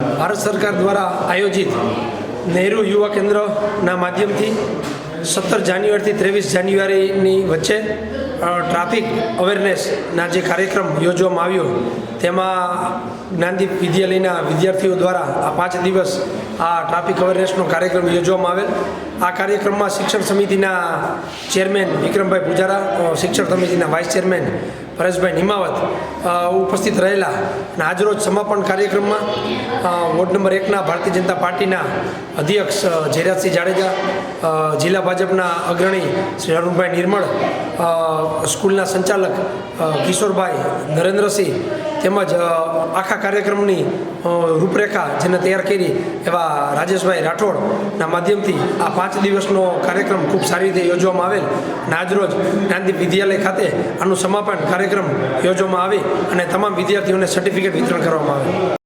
ભારત સરકાર દ્વારા આયોજિત નહેરુ યુવા કેન્દ્રના માધ્યમથી સત્તર જાન્યુઆરીથી ત્રેવીસ જાન્યુઆરીની વચ્ચે ટ્રાફિક અવેરનેસના જે કાર્યક્રમ યોજવામાં આવ્યો, તેમાં જ્ઞાનદીપ વિદ્યાલયના વિદ્યાર્થીઓ દ્વારા આ પાંચ દિવસ આ ટ્રાફિક અવેરનેસનો કાર્યક્રમ યોજવામાં આવેલ. આ કાર્યક્રમમાં શિક્ષણ સમિતિના ચેરમેન વિક્રમભાઈ પૂજારા શિક્ષણ સમિતિના વાઇસ ચેરમેન પરેશભાઈ નિમાવત ઉપસ્થિત રહેલા. અને આજરોજ સમાપન કાર્યક્રમમાં વોર્ડ નંબર એકના ભારતીય જનતા પાર્ટીના અધ્યક્ષ જયરાજસિંહ જાડેજા જિલ્લા ભાજપના અગ્રણી શ્રી અરુણભાઈ નિર્મળ સ્કૂલના સંચાલક કિશોરભાઈ નરેન્દ્રસિંહ તેમજ આખા કાર્યક્રમની રૂપરેખા જેને તૈયાર કરી એવા રાજેશભાઈ રાઠોડના માધ્યમથી આ પાંચ દિવસનો કાર્યક્રમ ખૂબ સારી રીતે યોજવામાં આવેલ. અને આજરોજ જ્ઞાનદીપ વિદ્યાલય ખાતે આનું સમાપન કાર્યક્રમ યોજવામાં આવે અને તમામ વિદ્યાર્થીઓને સર્ટિફિકેટ વિતરણ કરવામાં આવે.